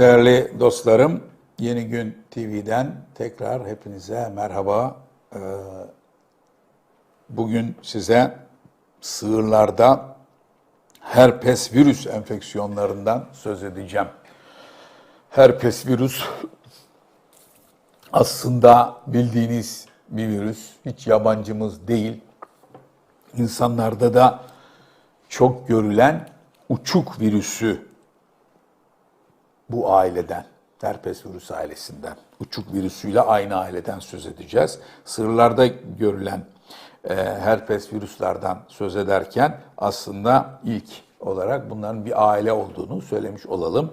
Değerli dostlarım, Yeni Gün TV'den tekrar hepinize merhaba. Ee, Bugün size sığırlarda herpes virüs enfeksiyonlarından söz edeceğim. Herpes virüs aslında bildiğiniz bir virüs, hiç yabancımız değil. İnsanlarda da çok görülen uçuk virüsü bu aileden, herpes virüs ailesinden, uçuk virüsüyle aynı aileden söz edeceğiz. Sığırlarda görülen e, herpes virüslerden söz ederken aslında ilk olarak bunların bir aile olduğunu söylemiş olalım.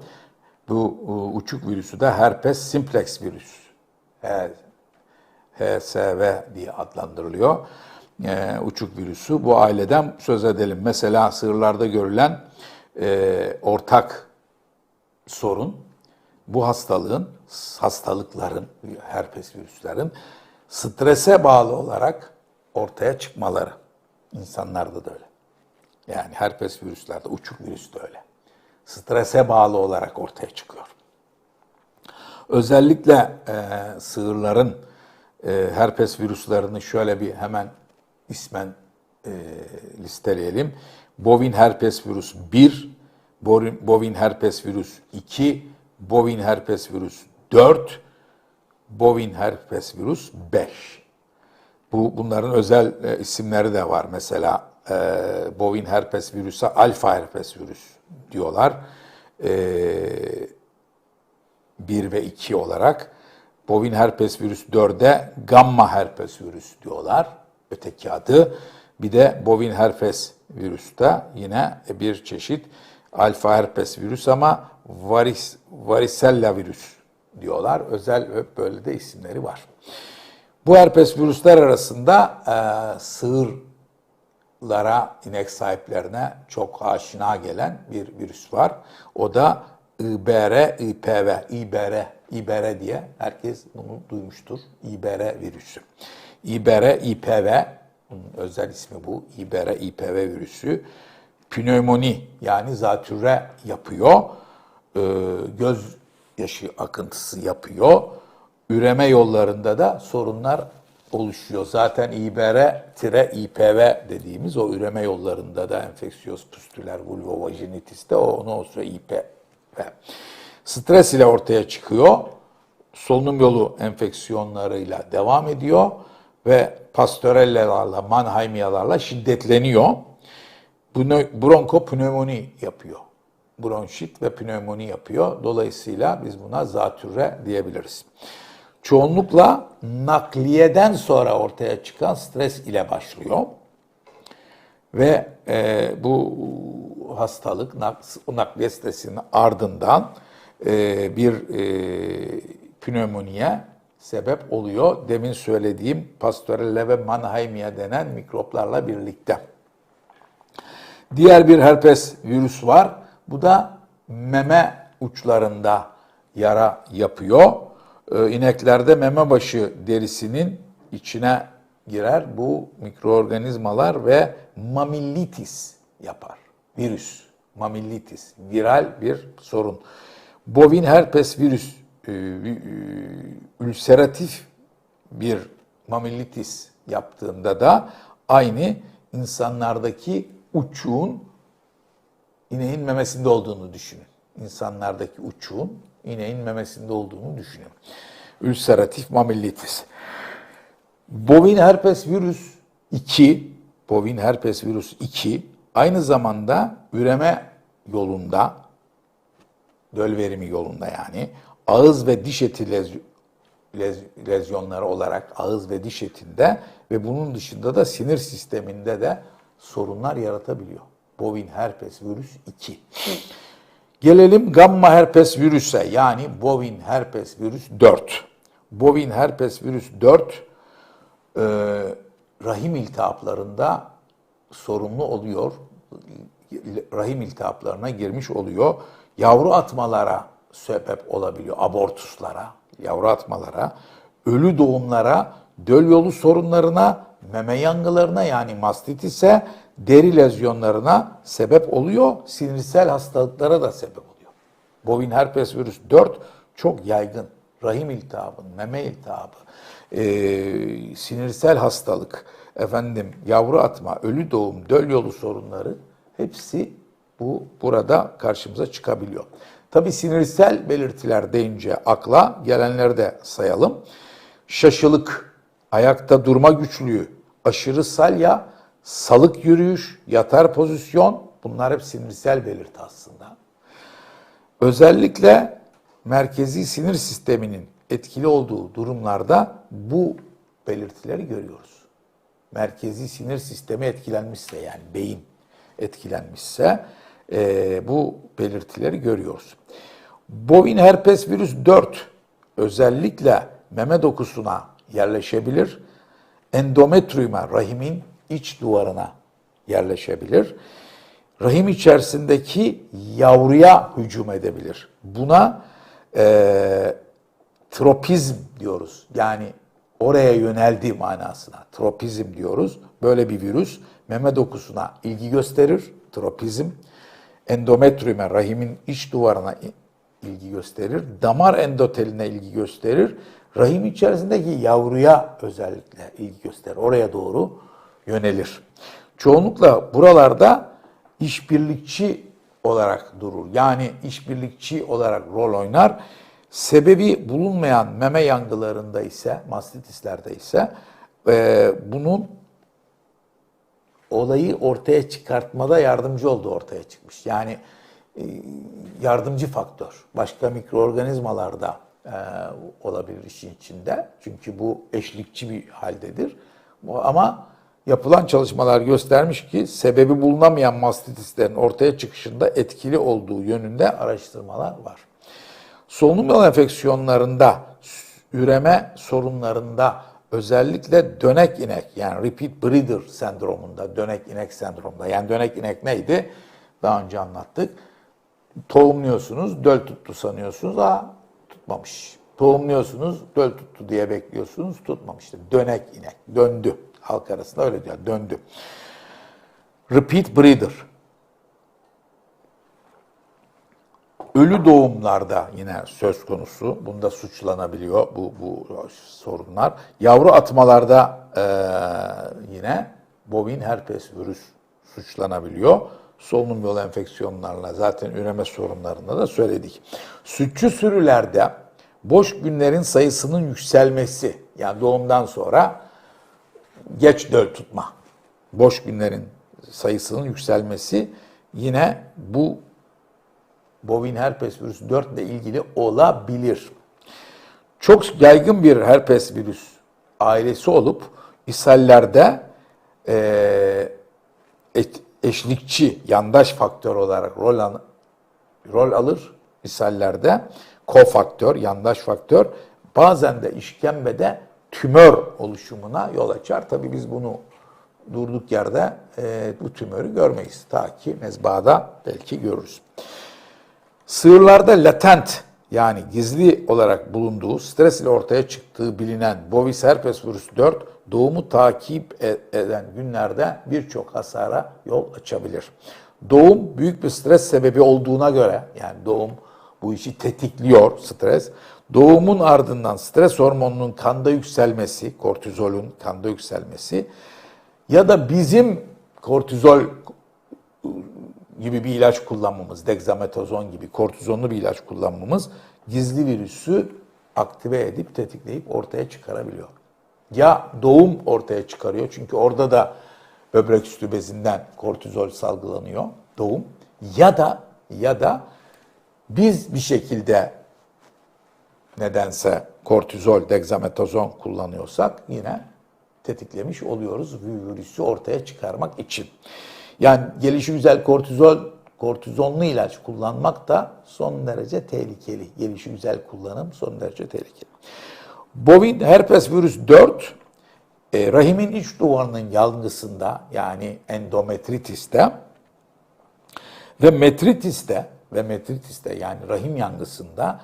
Bu e, uçuk virüsü de herpes simplex virüs. H- HSV diye adlandırılıyor. E, uçuk virüsü. Bu aileden söz edelim. Mesela sığırlarda görülen e, ortak sorun bu hastalığın, hastalıkların, herpes virüslerin strese bağlı olarak ortaya çıkmaları. İnsanlarda da öyle. Yani herpes virüslerde, uçuk virüs de öyle. Strese bağlı olarak ortaya çıkıyor. Özellikle e, sığırların e, herpes virüslerini şöyle bir hemen ismen e, listeleyelim. Bovin herpes virüs 1, bovin herpes virüs 2, bovin herpes virüs 4, bovin herpes virüs 5. Bu bunların özel e, isimleri de var. Mesela e, bovin herpes virüsü alfa herpes virüs diyorlar. E, 1 ve 2 olarak. Bovin herpes virüs 4'e gamma herpes virüs diyorlar. Öteki adı. Bir de bovin herpes virüste yine bir çeşit alfa herpes virüs ama varis, varicella virüs diyorlar. Özel böyle de isimleri var. Bu herpes virüsler arasında e, sığırlara, inek sahiplerine çok aşina gelen bir virüs var. O da IBR, IPV, IBR, IBR diye herkes bunu duymuştur. IBR virüsü. IBR, IPV, özel ismi bu. IBR, IPV virüsü. Pnömoni yani zatürre yapıyor. Ee, göz yaşı akıntısı yapıyor. Üreme yollarında da sorunlar oluşuyor. Zaten IBR-IPV dediğimiz o üreme yollarında da enfeksiyöz püstüler, vulvovajinitis de o, onu olsa IPV. Stres ile ortaya çıkıyor. Solunum yolu enfeksiyonlarıyla devam ediyor ve pasteurellerle, Mannheimiyalarla şiddetleniyor. Bronkopnömoni yapıyor. Bronşit ve pnömoni yapıyor. Dolayısıyla biz buna zatürre diyebiliriz. Çoğunlukla nakliyeden sonra ortaya çıkan stres ile başlıyor. Ve e, bu hastalık, nakliye stresinin ardından e, bir e, pnömoniye sebep oluyor. Demin söylediğim Pastorella ve Mannheimia denen mikroplarla birlikte. Diğer bir herpes virüs var. Bu da meme uçlarında yara yapıyor. Ee, ineklerde meme başı derisinin içine girer bu mikroorganizmalar ve mamillitis yapar. Virüs, mamillitis, viral bir sorun. Bovin herpes virüs, e, ülseratif bir mamillitis yaptığında da aynı insanlardaki uçuğun ineğin memesinde olduğunu düşünün. İnsanlardaki uçuğun ineğin memesinde olduğunu düşünün. Ülseratif mamillitis. Bovin herpes virüs 2, bovin herpes virüs 2 aynı zamanda üreme yolunda, döl verimi yolunda yani ağız ve diş eti lez, lez, lezyonları olarak ağız ve diş etinde ve bunun dışında da sinir sisteminde de sorunlar yaratabiliyor. Bovin herpes virüs 2. Gelelim gamma herpes virüse yani bovin herpes virüs 4. Bovin herpes virüs 4 e, rahim iltihaplarında sorumlu oluyor. Rahim iltihaplarına girmiş oluyor. Yavru atmalara sebep olabiliyor. Abortuslara, yavru atmalara, ölü doğumlara, döl yolu sorunlarına, meme yangılarına yani mastitise, deri lezyonlarına sebep oluyor. Sinirsel hastalıklara da sebep oluyor. Bovin herpes virüs 4 çok yaygın. Rahim iltihabı, meme iltihabı, e, sinirsel hastalık, efendim yavru atma, ölü doğum, döl yolu sorunları hepsi bu burada karşımıza çıkabiliyor. Tabi sinirsel belirtiler deyince akla gelenleri de sayalım. Şaşılık, ayakta durma güçlüğü, aşırı salya, salık yürüyüş, yatar pozisyon bunlar hep sinirsel belirti aslında. Özellikle merkezi sinir sisteminin etkili olduğu durumlarda bu belirtileri görüyoruz. Merkezi sinir sistemi etkilenmişse yani beyin etkilenmişse e, bu belirtileri görüyoruz. Bovin herpes virüs 4 özellikle meme dokusuna yerleşebilir. Endometriuma rahimin iç duvarına yerleşebilir. Rahim içerisindeki yavruya hücum edebilir. Buna e, tropizm diyoruz. Yani oraya yöneldi manasına. Tropizm diyoruz. Böyle bir virüs meme dokusuna ilgi gösterir. Tropizm. Endometriume, rahimin iç duvarına ilgi gösterir. Damar endoteline ilgi gösterir. Rahim içerisindeki yavruya özellikle ilgi gösterir. Oraya doğru yönelir. Çoğunlukla buralarda işbirlikçi olarak durur. Yani işbirlikçi olarak rol oynar. Sebebi bulunmayan meme yangılarında ise, mastitislerde ise e, bunun olayı ortaya çıkartmada yardımcı olduğu ortaya çıkmış. Yani e, yardımcı faktör. Başka mikroorganizmalarda e, olabilir işin içinde. Çünkü bu eşlikçi bir haldedir. Ama yapılan çalışmalar göstermiş ki sebebi bulunamayan mastitislerin ortaya çıkışında etkili olduğu yönünde araştırmalar var. Solunum yolu enfeksiyonlarında, üreme sorunlarında özellikle dönek inek yani repeat breeder sendromunda, dönek inek sendromunda. Yani dönek inek neydi? Daha önce anlattık. Tohumluyorsunuz, döl tuttu sanıyorsunuz. Aa tutmamış. Tohumluyorsunuz, döl tuttu diye bekliyorsunuz, tutmamıştı. Dönek inek, döndü. Halk arasında öyle diyor, döndü. Repeat breeder. Ölü doğumlarda yine söz konusu. Bunda suçlanabiliyor bu, bu sorunlar. Yavru atmalarda e, yine bovin herpes virüs suçlanabiliyor. Solunum yolu enfeksiyonlarına zaten üreme sorunlarında da söyledik. Sütçü sürülerde boş günlerin sayısının yükselmesi yani doğumdan sonra geç döl tutma, boş günlerin sayısının yükselmesi yine bu bovin herpes virüsü 4 ile ilgili olabilir. Çok yaygın bir herpes virüs ailesi olup ishallerde e, eşlikçi, yandaş faktör olarak rol, al, rol alır ishallerde. Kofaktör, yandaş faktör. Bazen de işkembede tümör oluşumuna yol açar. Tabii biz bunu durduk yerde e, bu tümörü görmeyiz. Ta ki mezbada belki görürüz. Sığırlarda latent yani gizli olarak bulunduğu, stres ile ortaya çıktığı bilinen bovis herpes virüs 4 doğumu takip e, eden günlerde birçok hasara yol açabilir. Doğum büyük bir stres sebebi olduğuna göre yani doğum bu işi tetikliyor stres. Doğumun ardından stres hormonunun kanda yükselmesi, kortizolün kanda yükselmesi ya da bizim kortizol gibi bir ilaç kullanmamız, dexametazon gibi kortizonlu bir ilaç kullanmamız gizli virüsü aktive edip tetikleyip ortaya çıkarabiliyor. Ya doğum ortaya çıkarıyor çünkü orada da böbrek üstü bezinden kortizol salgılanıyor doğum ya da ya da biz bir şekilde nedense kortizol, dexametazon kullanıyorsak yine tetiklemiş oluyoruz virüsü ortaya çıkarmak için. Yani gelişi güzel kortizol, kortizonlu ilaç kullanmak da son derece tehlikeli. Gelişi güzel kullanım son derece tehlikeli. Bovin herpes virüs 4 E, rahimin iç duvarının yangısında yani endometritiste ve metritiste ve metritiste yani rahim yangısında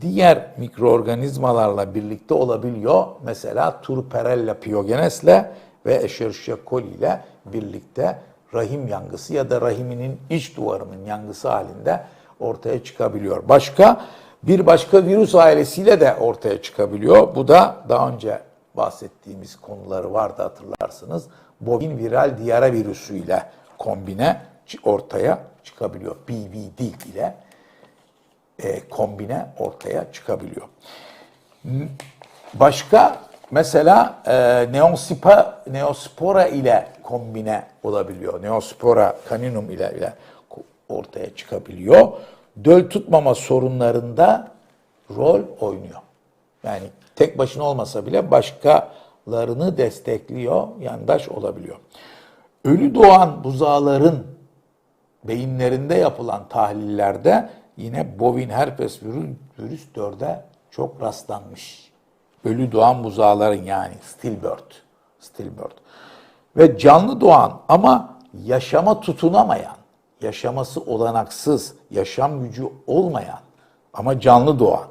diğer mikroorganizmalarla birlikte olabiliyor. Mesela Turperella pyogenesle ve Escherichia coli ile birlikte rahim yangısı ya da rahiminin iç duvarının yangısı halinde ortaya çıkabiliyor. Başka bir başka virüs ailesiyle de ortaya çıkabiliyor. Bu da daha önce bahsettiğimiz konuları vardı hatırlarsınız. Bovin viral diyara virüsüyle kombine ortaya çıkabiliyor. BVD ile e, kombine ortaya çıkabiliyor. Başka mesela e, neosipa, neospora ile kombine olabiliyor. Neospora caninum ile, ile ortaya çıkabiliyor. Döl tutmama sorunlarında rol oynuyor. Yani tek başına olmasa bile başkalarını destekliyor, yandaş olabiliyor. Ölü doğan buzağların beyinlerinde yapılan tahlillerde yine bovin herpes virüs, virüs 4'e çok rastlanmış. Ölü doğan buzağların yani stillbirth, stillbirth. Ve canlı doğan ama yaşama tutunamayan, yaşaması olanaksız, yaşam gücü olmayan ama canlı doğan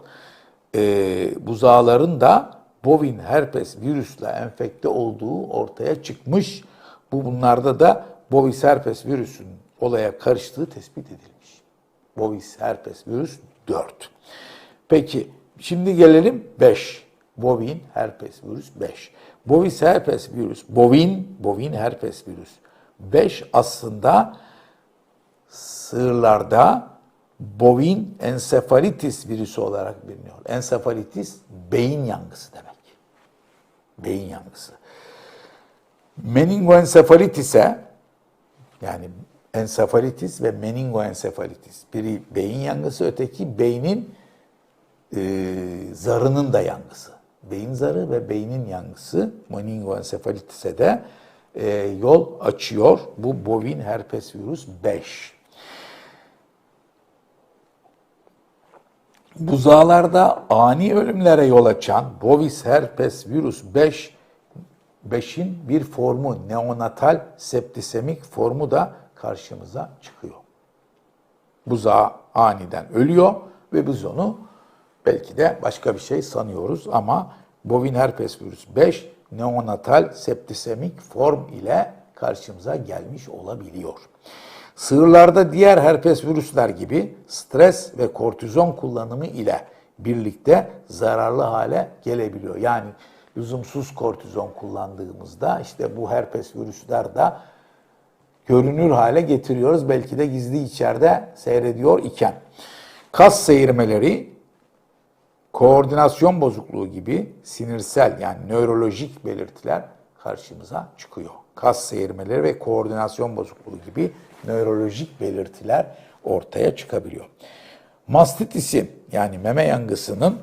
e, buzağların da bovin herpes virüsle enfekte olduğu ortaya çıkmış. Bu bunlarda da bovis herpes virüsünün olaya karıştığı tespit edilmiş. Bovis herpes virüs 4. Peki şimdi gelelim 5. Bovin herpes virüs 5. Bovis herpes virüs, bovin, bovin herpes virüs 5 aslında sığırlarda bovin ensefalitis virüsü olarak biliniyor. Ensefalitis beyin yangısı demek. Beyin yangısı. Meningoensefalitise yani ensefalitis ve meningoensefalitis. Biri beyin yangısı, öteki beynin e, zarının da yangısı. Beyin zarı ve beynin yangısı meningoensefalitise de e, yol açıyor. Bu bovin herpes virüs 5. Buzağlarda ani ölümlere yol açan bovis herpes virüs 5 5'in bir formu neonatal septisemik formu da karşımıza çıkıyor. Buzağı aniden ölüyor ve biz onu belki de başka bir şey sanıyoruz ama bovin herpes virüs 5 neonatal septisemik form ile karşımıza gelmiş olabiliyor. Sığırlarda diğer herpes virüsler gibi stres ve kortizon kullanımı ile birlikte zararlı hale gelebiliyor. Yani lüzumsuz kortizon kullandığımızda işte bu herpes virüsler de görünür hale getiriyoruz. Belki de gizli içeride seyrediyor iken. Kas seyirmeleri, koordinasyon bozukluğu gibi sinirsel yani nörolojik belirtiler karşımıza çıkıyor. Kas seyirmeleri ve koordinasyon bozukluğu gibi nörolojik belirtiler ortaya çıkabiliyor. Mastitisin yani meme yangısının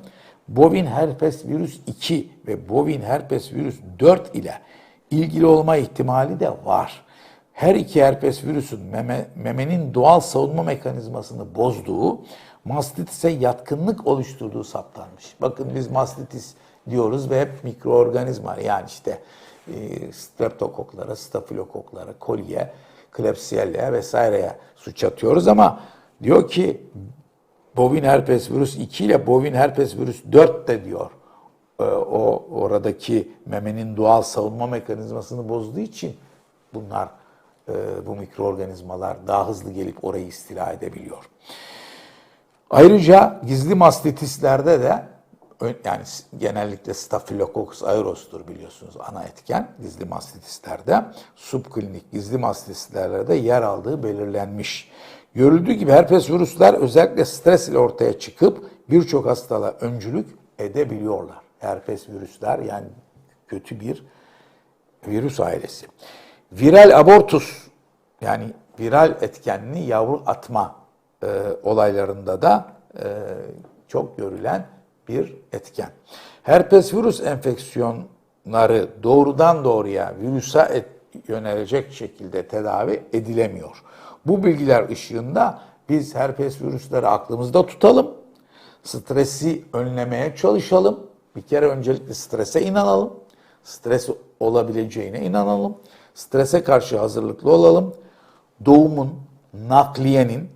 bovin herpes virüs 2 ve bovin herpes virüs 4 ile ilgili olma ihtimali de var. Her iki herpes virüsün meme, memenin doğal savunma mekanizmasını bozduğu, mastitise yatkınlık oluşturduğu saptanmış. Bakın biz mastitis diyoruz ve hep mikroorganizma yani işte e, streptokoklara, stafilokoklara, koliye, Klebsielle'ye vesaireye suç atıyoruz ama diyor ki bovin herpes virüs 2 ile bovin herpes virüs 4 de diyor. Ee, o oradaki memenin doğal savunma mekanizmasını bozduğu için bunlar e, bu mikroorganizmalar daha hızlı gelip orayı istila edebiliyor. Ayrıca gizli mastitislerde de yani genellikle Staphylococcus aureus'tur biliyorsunuz ana etken gizli mastitislerde. Subklinik gizli mastitislerde de yer aldığı belirlenmiş. Görüldüğü gibi herpes virüsler özellikle stres ile ortaya çıkıp birçok hastalığa öncülük edebiliyorlar. Herpes virüsler yani kötü bir virüs ailesi. Viral abortus yani viral etkenli yavru atma e, olaylarında da e, çok görülen bir etken. Herpes virüs enfeksiyonları doğrudan doğruya virüse et, yönelecek şekilde tedavi edilemiyor. Bu bilgiler ışığında biz herpes virüsleri aklımızda tutalım. Stresi önlemeye çalışalım. Bir kere öncelikle strese inanalım. stres olabileceğine inanalım. Strese karşı hazırlıklı olalım. Doğumun, nakliyenin,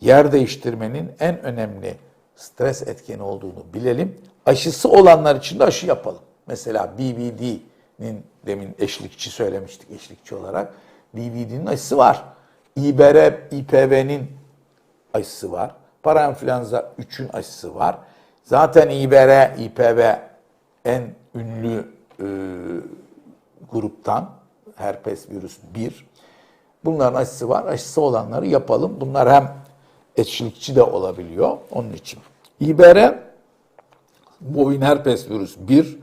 yer değiştirmenin en önemli stres etkeni olduğunu bilelim. Aşısı olanlar için de aşı yapalım. Mesela BBD'nin demin eşlikçi söylemiştik eşlikçi olarak. BBD'nin aşısı var. İBR, İPV'nin aşısı var. Parainfluenza 3'ün aşısı var. Zaten İBR, İPV en ünlü e, gruptan herpes virüs 1. Bunların aşısı var. Aşısı olanları yapalım. Bunlar hem eşlikçi de olabiliyor onun için. İBR bovin herpes virüs 1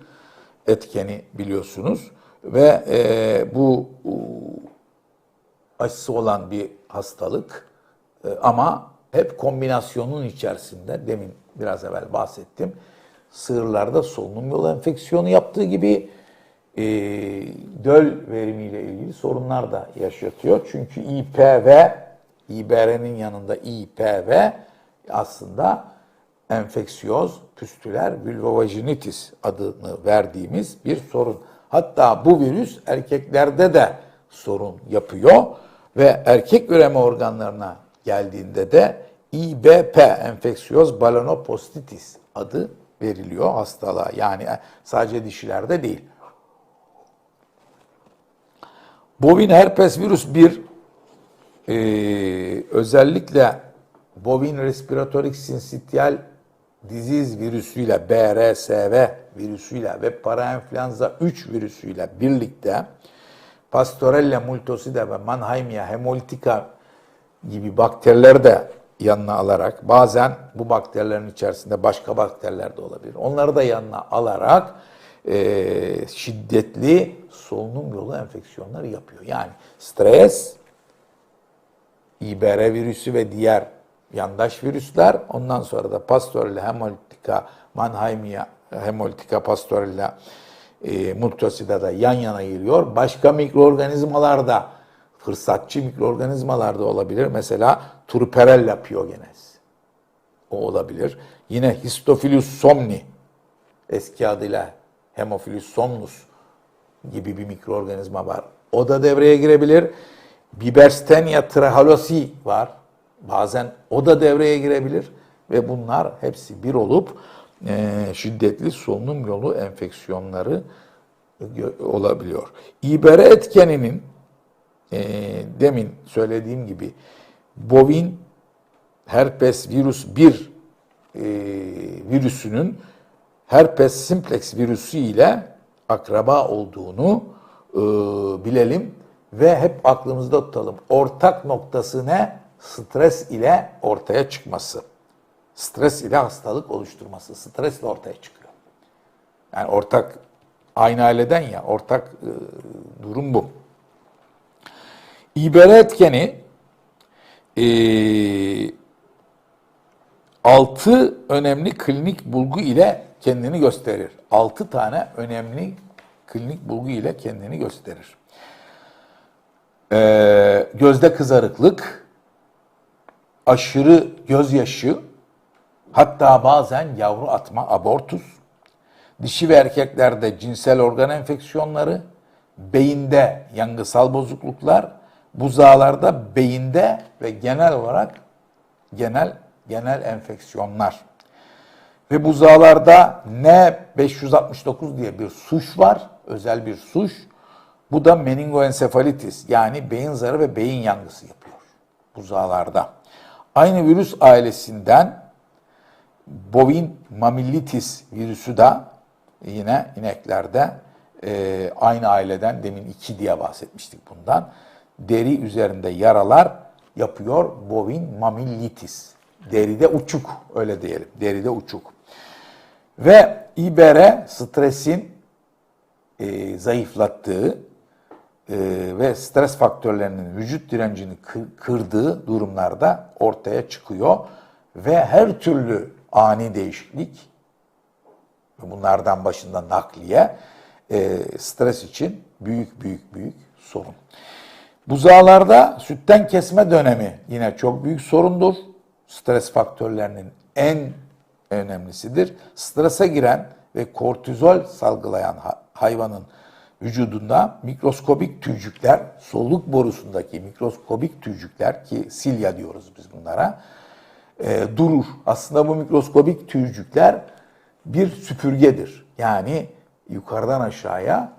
etkeni biliyorsunuz ve e, bu aşısı olan bir hastalık E, ama hep kombinasyonun içerisinde demin biraz evvel bahsettim. Sığırlarda solunum yolu enfeksiyonu yaptığı gibi e, döl verimiyle ilgili sorunlar da yaşatıyor. Çünkü İPV, İBR'nin yanında İPV aslında enfeksiyoz püstüler vulvovaginitis adını verdiğimiz bir sorun. Hatta bu virüs erkeklerde de sorun yapıyor ve erkek üreme organlarına geldiğinde de İBP enfeksiyoz balanopostitis adı veriliyor hastalığa. Yani sadece dişilerde değil. Bovin herpes virüs 1 e, özellikle bovin respiratorik syncytial disease virüsüyle BRSV virüsüyle ve parainfluenza 3 virüsüyle birlikte Pastorella multocida ve Mannheimia hemolytica gibi bakteriler de yanına alarak bazen bu bakterilerin içerisinde başka bakteriler de olabilir. Onları da yanına alarak e, şiddetli solunum yolu enfeksiyonları yapıyor. Yani stres, İBR virüsü ve diğer yandaş virüsler, ondan sonra da Pastorella hemolytica, Mannheimia hemolytica pastorella e, multocida da yan yana geliyor. Başka mikroorganizmalar da fırsatçı mikroorganizmalar da olabilir. Mesela Turperella pyogenes. O olabilir. Yine Histophilus somni eski adıyla Hemophilus somnus gibi bir mikroorganizma var. O da devreye girebilir. Biberstenia trehalosi var. Bazen o da devreye girebilir ve bunlar hepsi bir olup e, şiddetli solunum yolu enfeksiyonları olabiliyor. İBR etkeninin e, demin söylediğim gibi bovin herpes virüs 1 e, virüsünün herpes simplex virüsü ile akraba olduğunu e, bilelim ve hep aklımızda tutalım. Ortak noktası ne? Stres ile ortaya çıkması. Stres ile hastalık oluşturması. Stresle ortaya çıkıyor. Yani ortak aynı aileden ya ortak e, durum bu. İBR etkeni e, 6 önemli klinik bulgu ile kendini gösterir. 6 tane önemli klinik bulgu ile kendini gösterir. Ee, gözde kızarıklık, aşırı gözyaşı, hatta bazen yavru atma abortus, dişi ve erkeklerde cinsel organ enfeksiyonları, beyinde yangısal bozukluklar, buzağlarda beyinde ve genel olarak genel genel enfeksiyonlar. Ve buzağlarda N569 diye bir suç var, özel bir suç. Bu da meningoensefalitis yani beyin zarı ve beyin yangısı yapıyor buzağlarda. Aynı virüs ailesinden bovin mamillitis virüsü de yine ineklerde e, aynı aileden demin iki diye bahsetmiştik bundan. Deri üzerinde yaralar yapıyor bovin mamillitis. Deride uçuk öyle diyelim. Deride uçuk. Ve İBR stresin e, zayıflattığı e, ve stres faktörlerinin vücut direncini kırdığı durumlarda ortaya çıkıyor. Ve her türlü ani değişiklik bunlardan başında nakliye e, stres için büyük büyük büyük sorun. Buzağlarda sütten kesme dönemi yine çok büyük sorundur. Stres faktörlerinin en önemlisidir. Strese giren ve kortizol salgılayan hayvanın vücudunda mikroskobik tüycükler, soluk borusundaki mikroskobik tüycükler ki silya diyoruz biz bunlara, e, durur. Aslında bu mikroskobik tüycükler bir süpürgedir. Yani yukarıdan aşağıya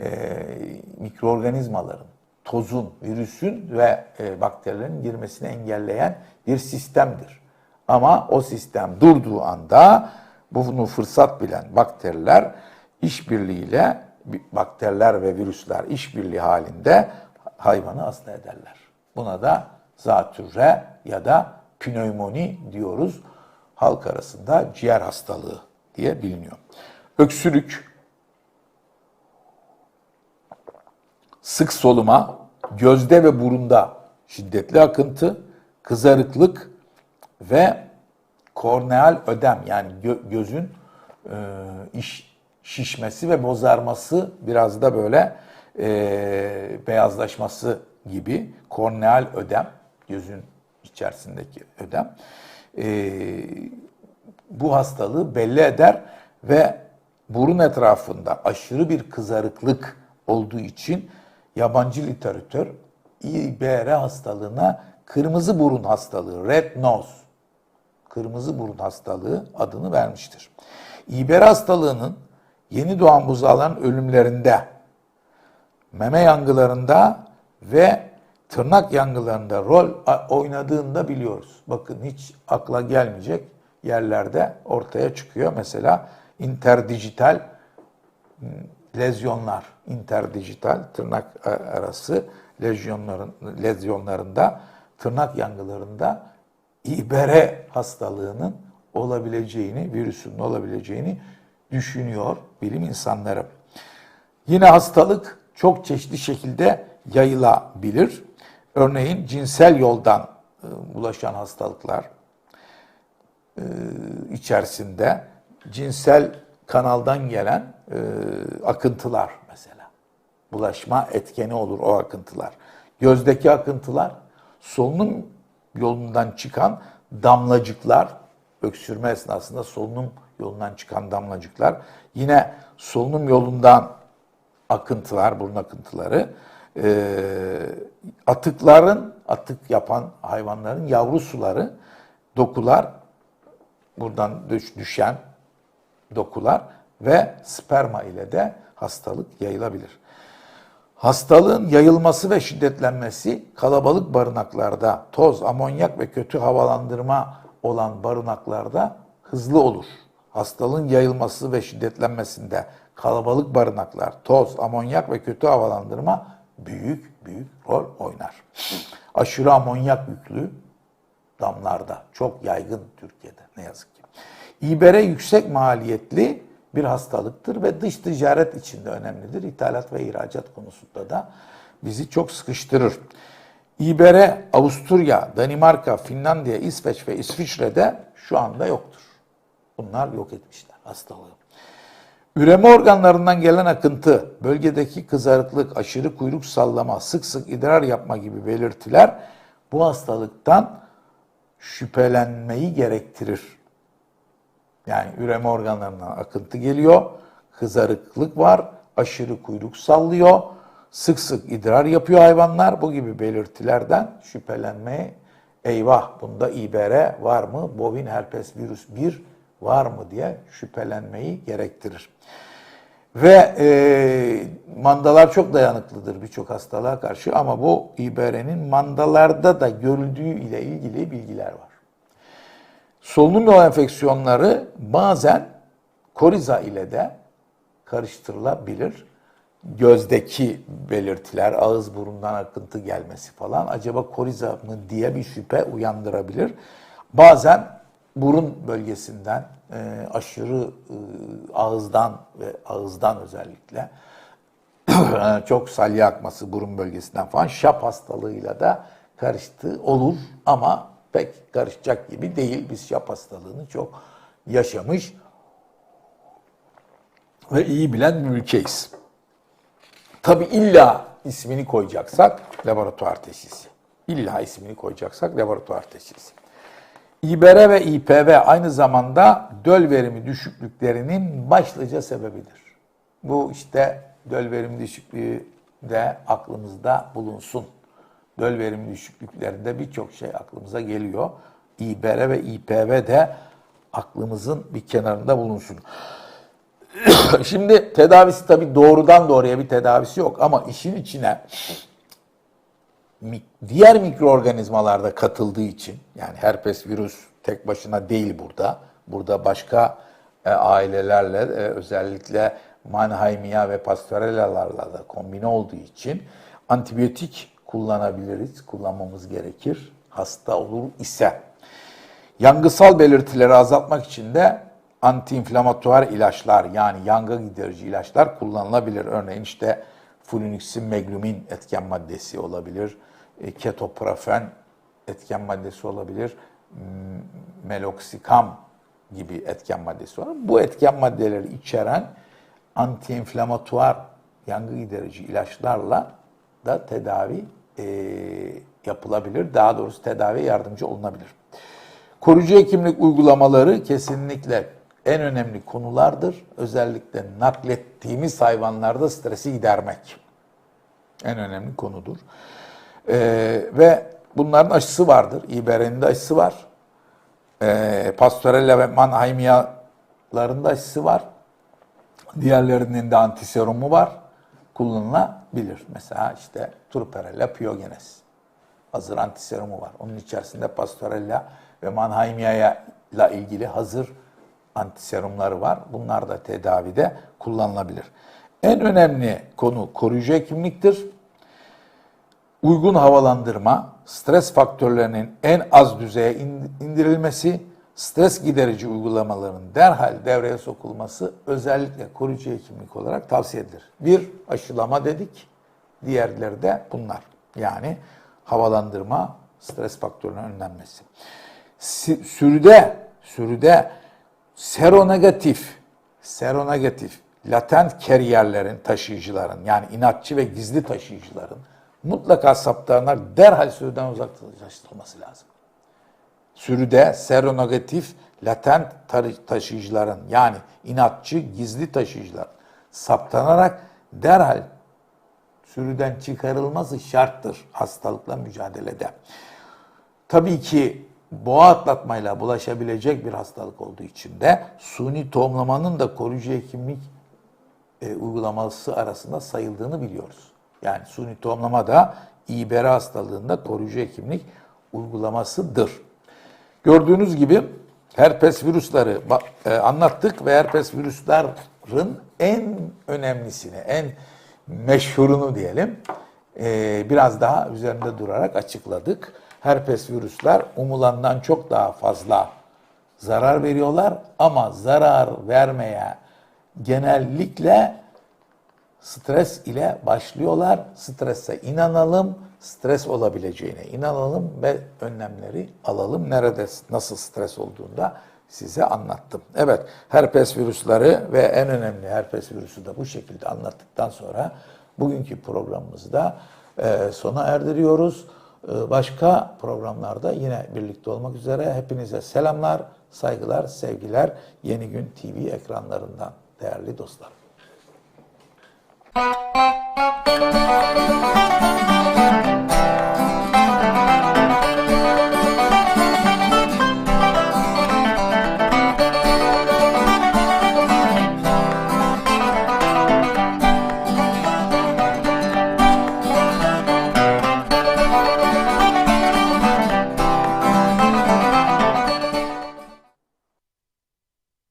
e, mikroorganizmaların, tozun, virüsün ve e, bakterilerin girmesini engelleyen bir sistemdir. Ama o sistem durduğu anda bunu fırsat bilen bakteriler işbirliğiyle bakteriler ve virüsler işbirliği halinde hayvanı hasta ederler. Buna da zatürre ya da pnömoni diyoruz. Halk arasında ciğer hastalığı diye biliniyor. Öksürük, sık soluma, gözde ve burunda şiddetli akıntı, kızarıklık ve korneal ödem yani gö- gözün e, iş, şişmesi ve bozarması biraz da böyle e, beyazlaşması gibi korneal ödem gözün içerisindeki ödem e, bu hastalığı belli eder ve burun etrafında aşırı bir kızarıklık olduğu için yabancı literatür İBR hastalığına kırmızı burun hastalığı, red nose, kırmızı burun hastalığı adını vermiştir. İBR hastalığının yeni doğan buzağların ölümlerinde, meme yangılarında ve tırnak yangılarında rol oynadığını da biliyoruz. Bakın hiç akla gelmeyecek yerlerde ortaya çıkıyor. Mesela interdijital lezyonlar, interdijital tırnak arası lezyonların lezyonlarında, tırnak yangılarında İBR hastalığının olabileceğini, virüsün olabileceğini düşünüyor bilim insanları. Yine hastalık çok çeşitli şekilde yayılabilir. Örneğin cinsel yoldan e, bulaşan hastalıklar e, içerisinde cinsel kanaldan gelen e, akıntılar mesela. Bulaşma etkeni olur o akıntılar. Gözdeki akıntılar, solunum yolundan çıkan damlacıklar, öksürme esnasında solunum yolundan çıkan damlacıklar, yine solunum yolundan akıntılar, burun akıntıları, e, atıkların, atık yapan hayvanların yavru suları, dokular, buradan düşen dokular ve sperma ile de hastalık yayılabilir. Hastalığın yayılması ve şiddetlenmesi kalabalık barınaklarda, toz, amonyak ve kötü havalandırma olan barınaklarda hızlı olur. Hastalığın yayılması ve şiddetlenmesinde kalabalık barınaklar, toz, amonyak ve kötü havalandırma büyük büyük rol oynar. Aşırı amonyak yüklü damlarda çok yaygın Türkiye'de ne yazık ki. İBR yüksek maliyetli bir hastalıktır ve dış ticaret içinde önemlidir. İthalat ve ihracat konusunda da bizi çok sıkıştırır. İBR Avusturya, Danimarka, Finlandiya, İsveç ve İsviçre'de şu anda yoktur. Bunlar yok etmişler hastalığı. Üreme organlarından gelen akıntı, bölgedeki kızarıklık, aşırı kuyruk sallama, sık sık idrar yapma gibi belirtiler bu hastalıktan şüphelenmeyi gerektirir. Yani üreme organlarından akıntı geliyor, kızarıklık var, aşırı kuyruk sallıyor, sık sık idrar yapıyor hayvanlar. Bu gibi belirtilerden şüphelenmeye eyvah bunda İBR var mı? Bovin herpes virüs 1 var mı diye şüphelenmeyi gerektirir. Ve e, mandalar çok dayanıklıdır birçok hastalığa karşı ama bu İBR'nin mandalarda da görüldüğü ile ilgili bilgiler var. Solunum yolu enfeksiyonları bazen koriza ile de karıştırılabilir. Gözdeki belirtiler, ağız burundan akıntı gelmesi falan acaba koriza mı diye bir şüphe uyandırabilir. Bazen burun bölgesinden e, aşırı e, ağızdan ve ağızdan özellikle çok salya akması burun bölgesinden falan şap hastalığıyla da karıştı olur ama pek karışacak gibi değil. Biz şap hastalığını çok yaşamış ve iyi bilen bir ülkeyiz. Tabi illa ismini koyacaksak laboratuvar teşhisi. İlla ismini koyacaksak laboratuvar teşhisi. İBR ve İPV aynı zamanda döl verimi düşüklüklerinin başlıca sebebidir. Bu işte döl verim düşüklüğü de aklımızda bulunsun. Döl verim düşüklüklerinde birçok şey aklımıza geliyor. İBR ve İPV de aklımızın bir kenarında bulunsun. Şimdi tedavisi tabii doğrudan doğruya bir tedavisi yok ama işin içine diğer mikroorganizmalarda katıldığı için yani herpes virüs tek başına değil burada. Burada başka e, ailelerle e, özellikle Mannheimia ve Pasteurella'larla da kombine olduğu için antibiyotik kullanabiliriz, kullanmamız gerekir hasta olur ise. Yangısal belirtileri azaltmak için de antiinflamatuar ilaçlar yani yangı giderici ilaçlar kullanılabilir. Örneğin işte flunixin meglumin etken maddesi olabilir, e, ketoprofen etken maddesi olabilir, m- meloxicam gibi etken maddesi var. Bu etken maddeleri içeren antiinflamatuar yangı giderici ilaçlarla da tedavi e, yapılabilir. Daha doğrusu tedaviye yardımcı olunabilir. Koruyucu hekimlik uygulamaları kesinlikle en önemli konulardır. Özellikle naklettiğimiz hayvanlarda stresi gidermek en önemli konudur. Ee, ve bunların aşısı vardır. İBR'nin de aşısı var. Ee, Pastorella ve Mannheimia'ların da aşısı var. Diğerlerinin de antiserumu var. Kullanılabilir. Mesela işte Turperella pyogenes hazır antiserumu var. Onun içerisinde Pastorella ve Mannheimia ile ilgili hazır antiserumları var. Bunlar da tedavide kullanılabilir. En önemli konu koruyucu hekimliktir. Uygun havalandırma, stres faktörlerinin en az düzeye in- indirilmesi, stres giderici uygulamaların derhal devreye sokulması özellikle koruyucu hekimlik olarak tavsiye edilir. Bir, aşılama dedik. Diğerleri de bunlar. Yani havalandırma, stres faktörünün önlenmesi. Si- Sürüde, sürüde seronegatif, seronegatif, latent keriyerlerin, taşıyıcıların yani inatçı ve gizli taşıyıcıların mutlaka saptanlar derhal sürüden uzaklaştırılması lazım. Sürüde seronegatif, latent taşıyıcıların yani inatçı, gizli taşıyıcılar saptanarak derhal sürüden çıkarılması şarttır hastalıkla mücadelede. Tabii ki boğa atlatmayla bulaşabilecek bir hastalık olduğu için de suni tohumlamanın da koruyucu hekimlik e, uygulaması arasında sayıldığını biliyoruz. Yani suni tohumlama da İBR hastalığında koruyucu hekimlik uygulamasıdır. Gördüğünüz gibi herpes virüsleri e, anlattık ve herpes virüslerin en önemlisini, en meşhurunu diyelim e, biraz daha üzerinde durarak açıkladık. Herpes virüsler umulandan çok daha fazla zarar veriyorlar ama zarar vermeye genellikle stres ile başlıyorlar. Strese inanalım, stres olabileceğine inanalım ve önlemleri alalım. Nerede nasıl stres olduğunda size anlattım. Evet, herpes virüsleri ve en önemli herpes virüsü de bu şekilde anlattıktan sonra bugünkü programımızı da e, sona erdiriyoruz. E, başka programlarda yine birlikte olmak üzere hepinize selamlar, saygılar, sevgiler. Yeni Gün TV ekranlarından değerli dostlar. Thank you.